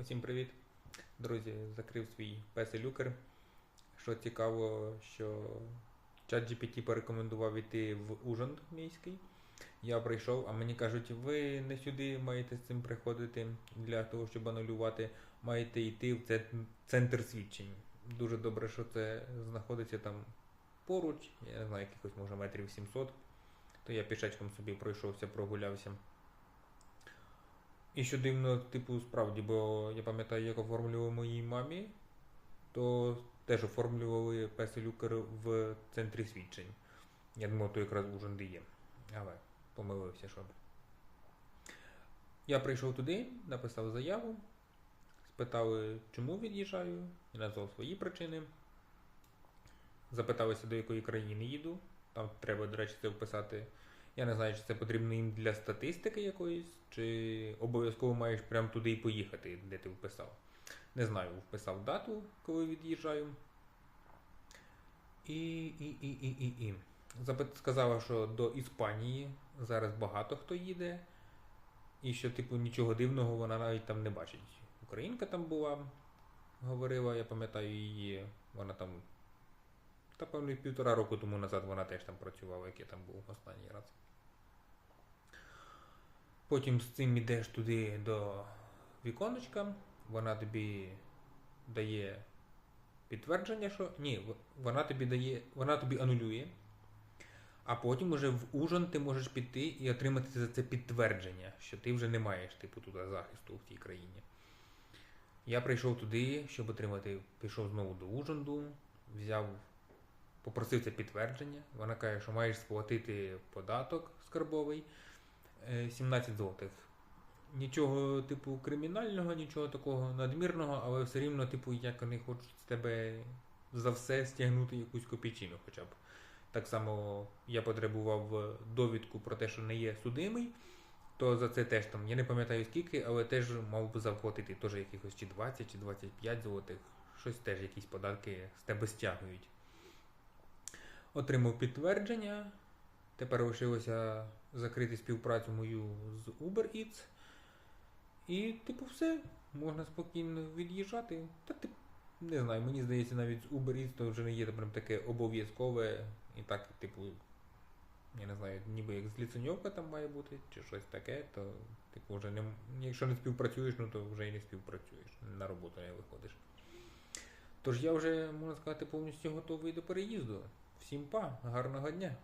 Усім привіт! Друзі, закрив свій песелюкер. Що цікаво, що ChatGPT порекомендував іти в Ужгород міський. Я прийшов, а мені кажуть, ви не сюди маєте з цим приходити для того, щоб анулювати, маєте йти в це- центр свідчень. Дуже добре, що це знаходиться там поруч, я не знаю, якихось може метрів 700. То я пішечком собі пройшовся, прогулявся. І що дивно, типу, справді, бо я пам'ятаю, як оформлював моїй мамі, то теж оформлювали песелюкер в центрі свідчень. Я думав, то якраз Ужгороді є. Але помилився, що. Я прийшов туди, написав заяву, спитали, чому від'їжджаю, я назвав свої причини. Запиталися, до якої країни їду. Там треба, до речі, це вписати. Я не знаю, чи це потрібно їм для статистики якоїсь, чи обов'язково маєш прямо туди і поїхати, де ти вписав. Не знаю, вписав дату, коли від'їжджаю. І, і, і, і, і, і. Запит сказала, що до Іспанії зараз багато хто їде, і що, типу, нічого дивного вона навіть там не бачить. Українка там була, говорила, я пам'ятаю її, вона там. Та певно, і півтора року тому назад вона теж там працювала, як я там був останній раз. Потім з цим ідеш туди до віконечка, вона тобі дає підтвердження, що. Ні, вона тобі дає. Вона тобі анулює. А потім уже в ужин ти можеш піти і отримати за це підтвердження, що ти вже не маєш типу туди захисту в тій країні. Я прийшов туди, щоб отримати, пішов знову до Ужонду, взяв, попросив це підтвердження. Вона каже, що маєш сплатити податок скарбовий е, 17 злотих. Нічого, типу, кримінального, нічого такого надмірного, але все рівно, типу, як вони хочуть з тебе за все стягнути якусь копійчину хоча б. Так само я потребував е, довідку про те, що не є судимий, то за це теж там, я не пам'ятаю скільки, але теж мав би заплатити теж якихось чи 20, чи 25 злотих. Щось теж якісь податки з тебе стягують. Отримав підтвердження. Тепер лишилося закрити співпрацю мою з Uber Eats. І, типу, все, можна спокійно від'їжджати. Та тип, не знаю, мені здається, навіть з Uber Eats то вже не є прям таке обов'язкове. І так, типу, я не знаю, ніби як зліценьовка там має бути, чи щось таке, то типу вже не якщо не співпрацюєш, ну то вже і не співпрацюєш, на роботу не виходиш. Тож я вже, можна сказати, повністю готовий до переїзду. Всім па, гарного дня!